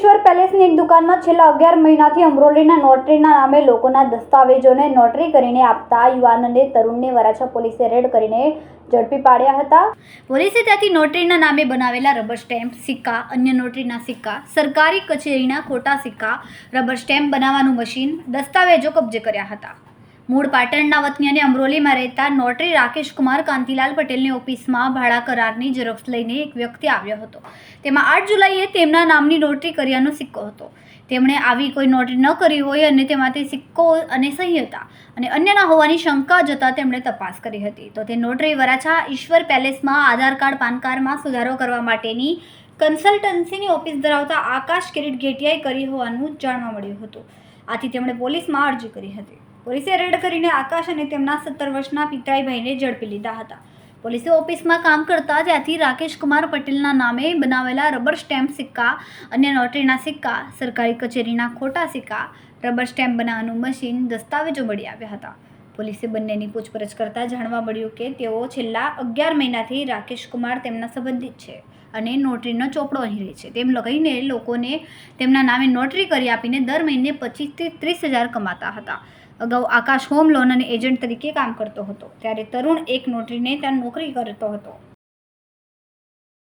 પેલેસની એક દુકાનમાં છેલ્લા અગિયાર મહિનાથી અમરોલીના નોટરીના નામે લોકોના દસ્તાવેજોને નોટરી કરીને આપતા યુવાન અને તરુણને વરાછા પોલીસે રેડ કરીને ઝડપી પાડ્યા હતા. પોલીસે ત્યાંથી નોટરીના નામે બનાવેલા રબર સ્ટેમ્પ સિક્કા, અન્ય નોટરીના સિક્કા, સરકારી કચેરીના ખોટા સિક્કા, રબર સ્ટેમ્પ બનાવવાનું મશીન, દસ્તાવેજો કબજે કર્યા હતા. મૂળ પાટણના વતની અને અમરોલીમાં રહેતા નોટરી રાકેશ કુમાર કાંતિલાલ પટેલની ઓફિસમાં ભાડા કરારની ઝેરોક્ષ લઈને એક વ્યક્તિ આવ્યો હતો. તેમાં આઠ જુલાઈએ તેમના નામની નોટરી કર્યાનો સિક્કો હતો. તેમણે આવી કોઈ નોટરી ન કરી હોય અને તેમાંથી સિક્કો અને સહી હતા અને અન્યના હોવાની શંકા જતાં તેમણે તપાસ કરી હતી. તો તે નોટરી વરાછા ઈશ્વર પેલેસમાં આધાર કાર્ડ, પાન કાર્ડમાં સુધારો કરવા માટેની કન્સલ્ટન્સીની ઓફિસ ધરાવતા આકાશ કિરીટ ઘેટિયાએ કરી હોવાનું જાણવા મળ્યું હતું. આથી તેમણે પોલીસમાં અરજી કરી હતી. પોલીસે રેડ કરીને આકાશ અને તેમના સત્તર વર્ષના પિતરાઈભાઈને ઝડપી લીધા હતા. પોલીસે ઓફિસમાં કામ કરતા ત્યાંથી રાકેશ કુમાર પટેલના નામે બનાવેલા રબર સ્ટેમ્પ સિક્કા અન્ય નોટરીના સિક્કા, સરકારી કચેરીના ખોટા સિક્કા, રબર સ્ટેમ્પ બનાવવાનું મશીન દસ્તાવેજો મળી આવ્યા હતા. પોલીસે બંનેની પૂછપરછ કરતાં જાણવા મળ્યું કે તેઓ છેલ્લા અગિયાર મહિનાથી રાકેશ કુમાર તેમના સંબંધિત છે અને નોટરીનો ચોપડો અહીં રહે છે. તેમ લગાવીને લોકોને તેમના નામે નોટરી કરી આપીને દર મહિને પચીસથી ત્રીસ હજાર કમાતા હતા. અગાઉ આકાશ હોમ લોન અને એજન્ટ તરીકે કામ કરતો હતો. ત્યારે તરુણ એક નોટરીને ત્યાં નોકરી કરતો હતો.